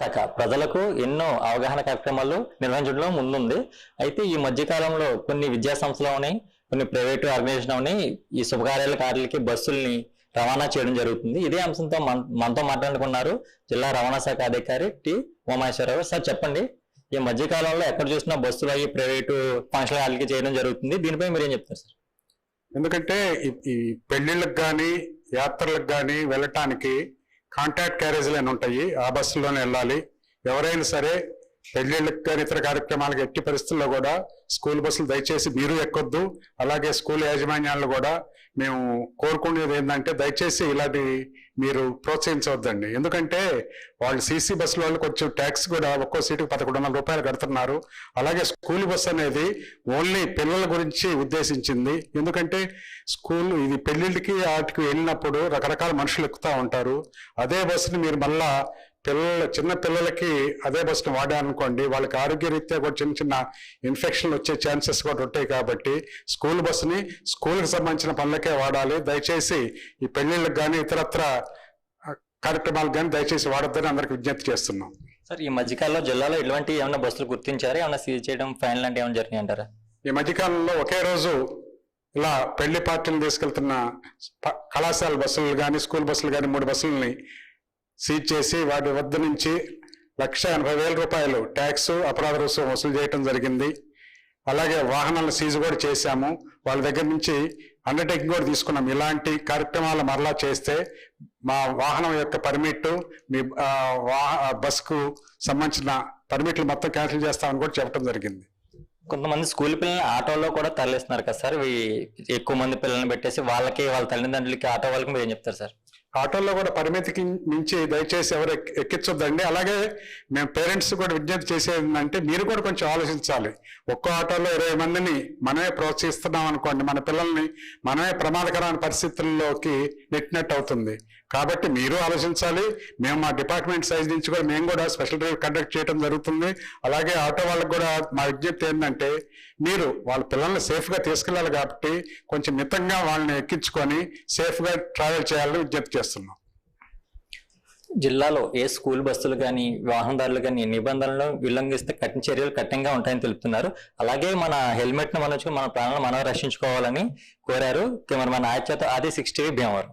శాఖ ప్రజలకు ఎన్నో అవగాహన కార్యక్రమాలు నిర్వహించడంలో ముందుంది. అయితే ఈ మధ్యకాలంలో కొన్ని విద్యా సంస్థలు ఉన్నాయి కొన్ని ప్రైవేటు ఆర్గనైజేషన్లోని ఈ శుభకార్యాల కార్యాలకి బస్సుల్ని రవాణా చేయడం జరుగుతుంది. ఇదే అంశంతో మనతో మాట్లాడుకున్నారు జిల్లా రవాణా శాఖ అధికారి టి ఉమాశ్వరరావు సార్ చెప్పండి. ఈ మధ్యకాలంలో ఎక్కడ చూసినా బస్సులు అవి ప్రైవేటు ఫంక్షన్ హాల్కి చేయడం జరుగుతుంది. దీనిపై మీరు ఏం చెప్తారు సార్? ఎందుకంటే ఈ- ఈ పెళ్ళిళ్ళకి కానీ యాత్రలకు కానీ వెళ్ళటానికి కాంటాక్ట్ క్యారేజీలు అని ఉంటాయి. ఆ బస్సులోనే వెళ్ళాలి. ఎవరైనా సరే పెళ్ళిళ్ళకి కానీ ఇతర కార్యక్రమాలకు ఎట్టి పరిస్థితుల్లో కూడా స్కూల్ బస్సులు దయచేసి మీరు ఎక్కొద్దు. అలాగే స్కూల్ యాజమాన్యాలను కూడా మేము కోరుకునేది ఏంటంటే దయచేసి ఇలాంటి మీరు ప్రోత్సహించవద్దండి. ఎందుకంటే వాళ్ళు సీసీ బస్సుల వాళ్ళు కొంచెం ట్యాక్స్ కూడా ఒక్కో సీటుకు పదకొండు వందల రూపాయలు కడుతున్నారు. అలాగే స్కూల్ బస్సు అనేది ఓన్లీ పిల్లల గురించి ఉద్దేశించింది. ఎందుకంటే స్కూల్ ఇది పెళ్ళిళ్ళకి వాటికి వెళ్ళినప్పుడు రకరకాల మనుషులు ఎక్కుతూ ఉంటారు. అదే బస్సుని మీరు మళ్ళా పిల్లల చిన్న పిల్లలకి అదే బస్సును వాడారనుకోండి వాళ్ళకి ఆరోగ్యరీత్యా కూడా చిన్న చిన్న ఇన్ఫెక్షన్లు వచ్చే ఛాన్సెస్ కూడా ఉంటాయి కాబట్టి స్కూల్ బస్సుని స్కూల్కి సంబంధించిన పనులకే వాడాలి. దయచేసి ఈ పెళ్ళిళ్ళకి కానీ ఇతరత్ర కార్యక్రమాలకు కానీ దయచేసి వాడొద్దని అందరికి విజ్ఞప్తి చేస్తున్నాం. సార్ ఈ మధ్య కాలంలో జిల్లాలో ఇటువంటి ఏమైనా బస్సులు గుర్తించారా? ఏమైనా సీజ్ చేయడం ఫైన్ లాంటి ఏమైనా జరిగినాయి అంటారా ఈ మధ్యకాలంలో ఒకే రోజు ఇలా పెళ్ళి పార్టీలు తీసుకెళ్తున్న కళాశాల బస్సులు కానీ స్కూల్ బస్సులు కానీ మూడు బస్సులని సీజ్ చేసి వాటి వద్ద నుంచి లక్ష ఎనభై వేల రూపాయలు ట్యాక్స్ అపరాధ రుసుము వసూలు చేయడం జరిగింది. అలాగే వాహనాలను సీజ్ కూడా చేశాము. వాళ్ళ దగ్గర నుంచి అండర్టేకింగ్ కూడా తీసుకున్నాం. ఇలాంటి కార్యక్రమాలు మరలా చేస్తే మా వాహనం యొక్క పర్మిట్ మీ వాహ బస్కు సంబంధించిన పర్మిట్లు మొత్తం క్యాన్సిల్ చేస్తామని కూడా చెప్పడం జరిగింది. కొంతమంది స్కూల్ పిల్లల్ని ఆటోలో కూడా తరలిస్తున్నారు కదా సార్. ఇవి ఎక్కువ మంది పిల్లల్ని పెట్టేసి వాళ్ళకి వాళ్ళ తల్లిదండ్రులకి ఆటో వాళ్ళకి మీరు ఏం చెప్తారు సార్? ఆటోల్లో కూడా పరిమితికి మించి దయచేసి ఎవరు ఎక్కించొద్దండి. అలాగే మేము పేరెంట్స్ కూడా విజ్ఞప్తి చేసేది మీరు కూడా కొంచెం ఆలోచించాలి. ఒక్కో ఆటోలో ఇరవై మందిని మనమే ప్రోత్సహిస్తున్నాం అనుకోండి మన పిల్లల్ని మనమే ప్రమాదకరమైన పరిస్థితుల్లోకి నెట్టినట్టు అవుతుంది. కాబట్టి మీరు ఆలోచించాలి. మేము మా డిపార్ట్మెంట్ సైజ్ నుంచి కూడా మేము కూడా స్పెషల్ డ్రైవ్ కండక్ట్ చేయడం జరుగుతుంది. అలాగే ఆటో వాళ్ళకి కూడా మా విజ్ఞప్తి ఏంటంటే మీరు వాళ్ళ పిల్లల్ని సేఫ్గా తీసుకెళ్ళాలి కాబట్టి కొంచెం మితంగా వాళ్ళని ఎక్కించుకొని సేఫ్గా ట్రావెల్ చేయాలని విజ్ఞప్తి చేస్తున్నాం జిల్లాలో ఏ స్కూల్ బస్సులు కానీ వాహనదారులు కానీ నిబంధనలను ఉల్లంఘిస్తే కఠిన చర్యలు కఠినంగా ఉంటాయని తెలుపుతున్నారు. అలాగే మన హెల్మెట్ను మనం మన ప్రాణాలను మనం రక్షించుకోవాలని కోరారు మన ఆదిత్యతో అది సిక్స్టీ భీమవరం.